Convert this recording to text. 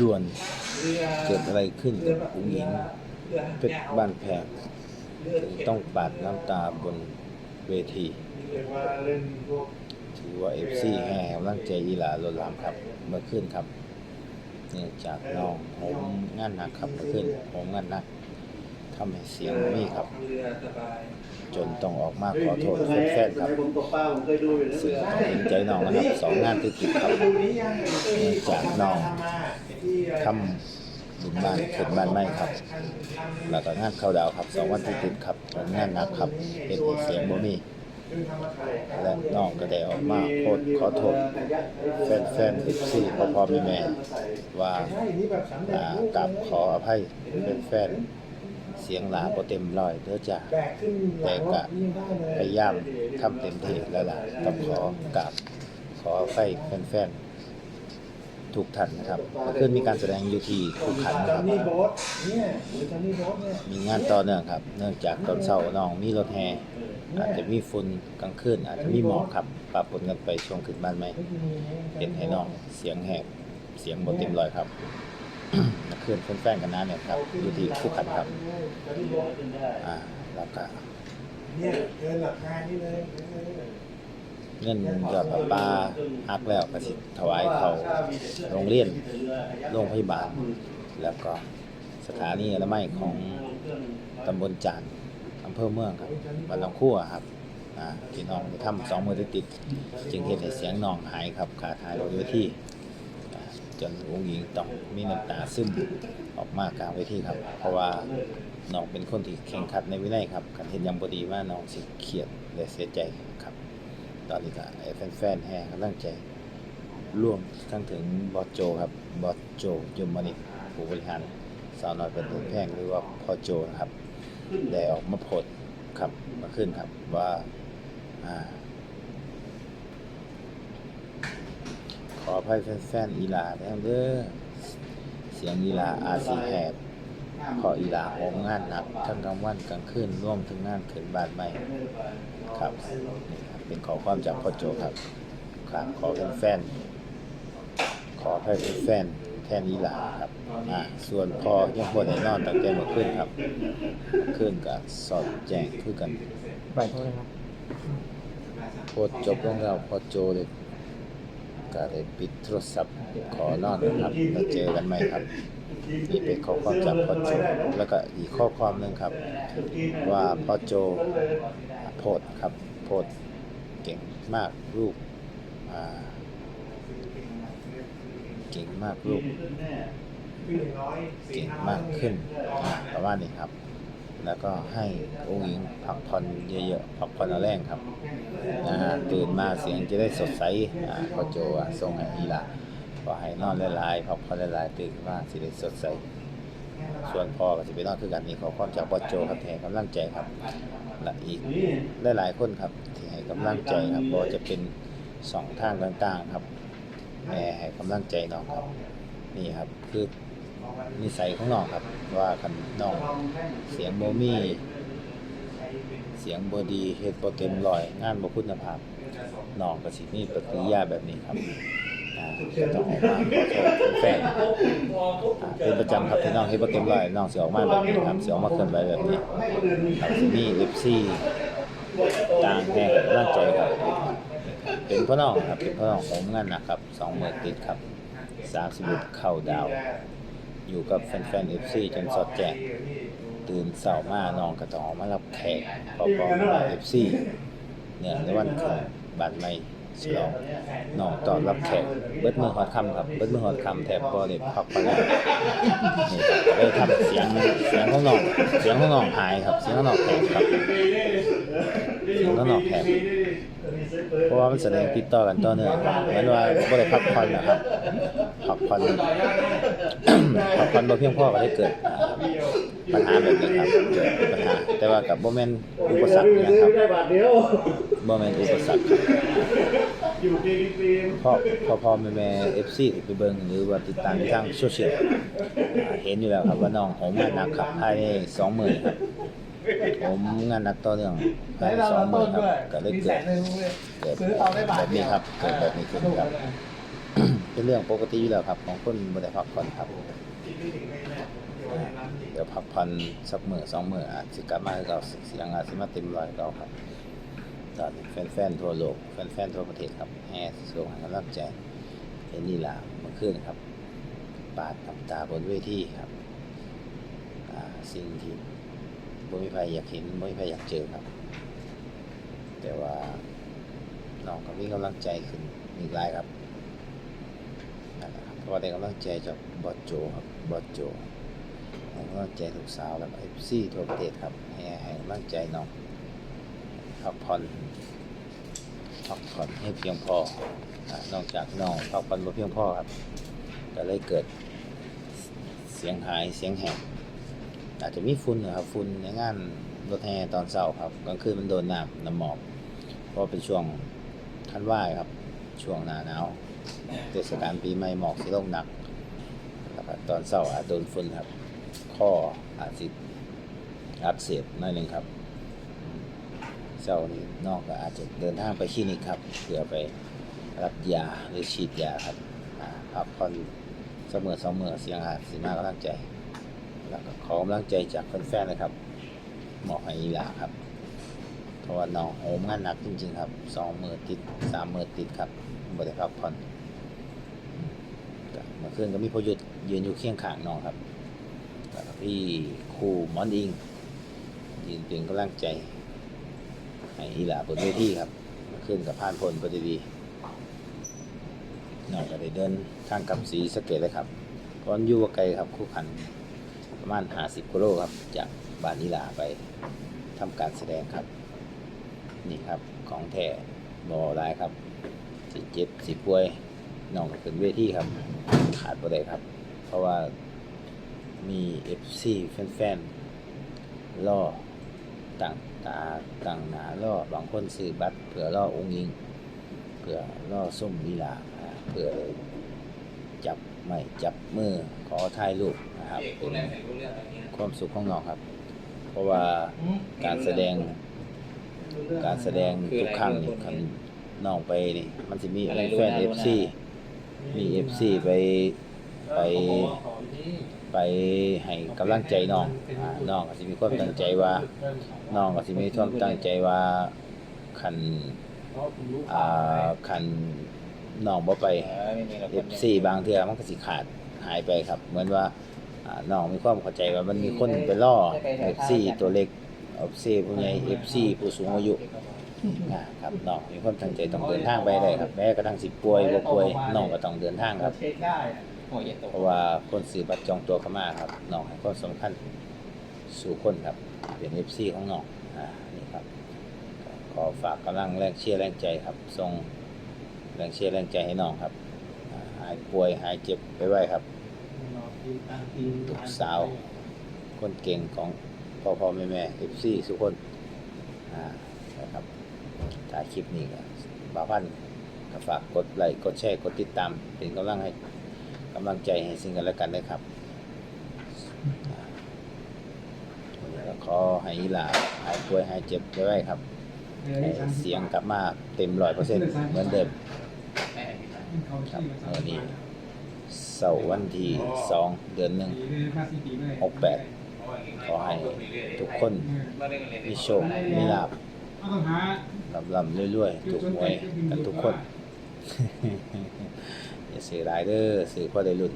ด่วนเกิดอะไรขึ้นกับผู้หญิงเพชรบ้านแพงถึงต้องปาดน้ำตาบนเวทีถือว่าเอฟซีแห่กำลังใจยีหลาลนหลามครับเมื่อคืนครับ เนื่องจากน้องผมงานหนักครับเมื่อคืนผมงานหนัก ทำให้เสียงม่มีครับ จนต้องออกมาขอโทษแฟนๆครับเคยดูอยู่นะซึ่งต้องเห็นใจน้องนะครับสองงานติดๆครับดูนี้ยังเนื่องจากน้องทำบุญบ้านขึ้นบ้านไม่ครับ แล้วก็งานเข้าดาวครับสองวันติดๆครับนงานหนักครับเห็นเสียงบ่มีและน้องก็ได้ออกมาโพสต์ขอโทษแฟนๆเอฟซีพ่อพ่อแม่แม่ว่าใช่นี่แบบสำเร็จอ่ารูปกับขออภัยแฟนๆ เสียงหลาบ่เต็มร้อยเด้อจ้าแบกขึ้นหลังรถนี่ได้เลยพยายามทำเต็มที่แล้วล่ะต้องขอกับขออภัยแฟนๆทุกท่านนะครับเมื่อคืนมีการแสดงอยู่ที่ภูขันนะครับ มีงานต่อเนื่องครับ เนื่องจากตอนเช้าน้องมีรถแห่อาจจะมีฝุ่นกลางคืนอาจจะมีหมอกครับปะปนกันไปช่วงขึ้นบ้านไหมเห็นให้น้องเสียงแหบเสียงบนเต็มร้อยครับ นักคืนแฟนกันนะเนี่ยครับ อยู่ที่คู่ขันครับ อ่าแล้วก็เนี่ยเกินหลักคานี่เลยเงินยอดประปาฮักแล้วก็สิถวายเขาโรงเรียนโรงพยาบาล แล้วก็สถานีอนามัยของตำบลจานอำเภอเมืองครับบ้านหนองคั่วครับอ่าพี่น้องได้ทำสองมือติดจึงเห็นเสียงน้องหายครับขาดหายบนเวทีอ่า จนองหญิงต้องมีน้ำตาซึมออกมากลางเวทีครับ เพราะว่าน้องเป็นคนที่แข่งขันในวินัยครับคันเห็นยังบดีว่าน้องสิเครียดและเสียใจครับ ตอนนี้ก็แฟนๆแห่กำลังใจร่วมทั้งถึงบอสโจครับบอสโจยมนิผู้บริหารสาวน้อยเป็นตัวแพงหรือว่าพ่อโจนะครับได้ออกมาโพสครับมาขึ้นครับว่าอ่า ขออภัยแฟนๆอีหลาแล้วเด้อเสียงอีหลาอาจสีแหบเพราะอีหลาโหมงานหนักทั้งกลางวันกลางคืนร่วมถึงงานขึ้นบ้านใหม่ครับนี่ครับ เป็นขอความจากพ่อโจครับครับขอเป็นแฟนๆขอให้เป็นแฟนแทนอีหลาครับอ่าส่วนพอยังพอได้นอนตั้งแต่เมื่อคืนครับเมื่อคืนก็สอดแจ้งคือกันไปเท่าไหร่ครับโพสต์จบลงแล้วพอโจเลย ก็ได้ปิดโทรศัพท์ขอนอนนะครับแล้วเจอกันไหมครับนี่เป็นข้อความจากพ่อโจแล้วก็อีกข้อความหนึ่งครับ ว่าพ่อโจโพสต์ครับโพสต์เก่งมากลูกเก่งมากลูกเก่งมากขึ้นประมาณนี้ครับ แล้วก็ให้องค์หญิงพักผ่อนเยอะๆพักผ่อนแรงครับนะฮะตื่นมาเสียงจะได้สดใสพ่อโจอะทรงให้อีละก็ให้นอนหลายๆพักผ่อนหลายๆตื่นมาสิได้สดใสส่วนพ่อก็จะไปนอนคือกันนี่ขอความจากพ่อโจครับที่กำลังใจครับและอีกหลายๆคนครับที่ให้กำลังใจครับบ่ว่าจะเป็นสองทางต่างๆครับแม่ให้กำลังใจน้องครับ นี่ครับคือ นิสัยของน้องครับ ว่าคันน้องเสียงโบมี่เสียงบดีเฮ็ดบ่เต็มร้อย งานบ่คุณภาพน้องก็สิมีปฏิกิริยาแบบนี้ครับอ่าก็ต้องออกมาขอโทษแฟนอ่าเป็นประจำครับที่น้องเฮ็ดบ่เต็มร้อยน้องสิออกมาแบบนี้ครับสิออกมาเคลื่อนไหวแบบนี้ครับสิมี FC ต่างแห่กำลังใจครับ เป็นพ่อน้องครับเป็นพ่อน้องของงานนะครับสองมือติดครับ31เข้าดาว อยู่กับแฟนๆ FC จนสอดแจงตื่นเสาร์มานองก็ต้องมารับแขกพอพอมา FC เนี่ยในวันขึ้นบานใหม่ฉลองน้องตอนรับแขกเบิดมือฮอดคำครับเบิดมือฮอดคำแทบบ่ได้พักผ่อนเลยนี่ครับเลยทำเสียงเสียงของน้องเสียงของน้องหายครับ เสียงของน้องแหบครับเสียงของน้องแหบ เพราะว่ามันแสดงติดต่อกันต่อเนื่องเหมือนว่าบ่ได้พักผ่อนนะครับพักผ่อนพักผ่อนบ่เพียงพอก็ได้เกิดปัญหาแบบนี้ครับเกิดปัญหาแต่ว่ากับบ่แม่นอุปสรรคนะครับได้บาทเดียวบ่แม่นอุปสรรคอยู่ปีปีพ่อพ่อพ่อแม่แม่ FC ไปเบิ่งหรือว่าติดตามทางโซเชียลเห็นอยู่แล้วครับว่าน้องผมงานหนักครับภายใน2มื้อครับ ผมงานหนักต่อเนื่องภายใน2มื้อครับก็เลยเกิดเกิดแบบนี้ครับเกิดแบบนี้ขึ้นครับเป็นเป็นเรื่องปกติอยู่แล้วครับ ของคนบ่ได้พักผ่อนครับเดี๋ยวพักผ่อนสักมื้อสองมื้ออาจสิกลับมาคือเก่าเสียงอาจสิมาเต็มร้อยคือเก่าครับตอนนี้แฟนๆทั่วโลกแฟนๆทั่วประเทศครับแห่ส่งให้กำลังใจเห็นนี่ล่ะเมื่อคืนครับ ปาดน้ำตาบนเวทีครับอ่าสิ่งที่ บ่มีใครอยากเห็นบ่มีใครอยากเจอครับ แต่ว่าน้องก็มีกำลังใจขึ้นอีกหลายครับนั่นแหละครับเพราะได้กำลังใจจากบอสโจครับบอสโจให้กำลังใจลูกสาวแล้วเอฟซีทั่วประเทศครับให้ให้กำลังใจน้องพักผ่อนพักผ่อนให้เพียงพออ่านอกจากน้องพักผ่อนบ่เพียงพอครับก็เลยเกิดเสียงหายเสียงแหบ อาจจะมีฝุ่นนะครับฝุ่นในงานรถแห่ตอนเช้าครับกลางคืนมันโดนน้ำน้ำหมอกเพราะเป็นช่วงทันว่ายครับ ช่วงหนาหนาวเทศกาลปีใหม่หมอกสิลงหนักแล้วก็ตอนเช้าอาจโดนฝุ่นครับ ข้ออาจสิอักเสบหน่อยหนึ่งครับเช้านี้นอกก็อาจจะเดินทางไปคลินิกครับเพื่อไปรับยาหรือฉีดยาครับพักผ่อนเสมอสองมือเสียงหาสีมากำลังใจ แล้วก็ขอกำลังใจจากแฟนๆนะครับหมอให้อีหลาครับเพราะว่าน้องโหมงานหนักจริงๆครับสองมือติดสามมือติดครับบ่ได้พักผ่อนมก็เมื่อคืนก็มีพอหยุดยืนอยู่เคียงข้างน้องครับแล้วก็พี่ครูมอนอิง ยืนเป็นกำลังใจให้อีหลาบนเวทีครับเมื่อคืนกับผ่านพ้นไปด้วยดีน้องก็ได้เดินทางกลับสีสเกตเลยครับตอนอยู่วไกลครับคู่ขัน ประมาณ 50กิโลครับ จากบานิลาไปทำการแสดงครับ นี่ครับของแท้บอได้ครับสิเจ็บสิป่วยน้องก็นเวทีครับ ขาดบ่ได้ครับ เพราะว่ามี FC แฟนๆล่อต่างตาต่างหนาล่อบางคนซื้อบัตรเผื่อล่อองค์ยิงเพื่อล่อส้มลีลาอ่าเพื่อจับไม่จับมือขอถ่ายรูป ครับเป็นความสุขของน้องครับ เพราะว่าการแสดง การแสดงทุกครั้งนี่คันน้องไปนี่ มันจะมีแฟน FC มี FC ไปไปไปให้กำลังใจน้องอ่าน้องก็สิมีความตั้งใจว่าน้องก็สิมีความตั้งใจว่าคันอ่าคันน้องบ่ไป F4 บางเทื่อมันก็สิขาดหายไปครับ เหมือนว่า อ่าน้องมีความเข้าใจว่ามันมีคนไปล่อ F4 ตัวเล็ก F4 ผู้ใหญ่ F4 ผู้สูงอายุอ่าครับน้องมีความตั้งใจต้องเดินทางไปได้ครับแม้กระทั่งสิป่วยบ่ป่วยน้องก็ต้องเดินทางครับ เพราะว่าคนซื้อบัตรจองตัวเข้ามาครับน้องให้ความสำคัญสู่คนครับเป็น FC ของน้องอ่านี่ครับขอฝากกำลังแรงเชียร์แรงใจครับส่งแรงเชียร์แรงใจให้น้องครับหายป่วยหายเจ็บไปไว้ครับ ลูกสาว คนเก่งของพ่อพ่อแม่แม่ FC ทุกคนอ่านะครับถ่ายคลิปนี้ก็บาพันก็ฝากกดไลค์กดแชร์กดติดตาม เป็นกำลังให้กำลังใจให้ซึ่งกันและกันด้วยครับอ่าวันนี้ก็ขอให้หลาหายป่วยหายเจ็บไว้ครับเสียงกลับมาเต็มร้อยเปอร์เซ็นต์เหมือนเดิมครับวันนี้ เสาร์วันที่สองเดือนหนึ่งหกแปดขอให้ทุกคนมีโชค มีลาบลำลำๆรวยๆถูกหวยกันทุกคน อย่าเสียรายเด้อสื่อพ่อได้รุ่น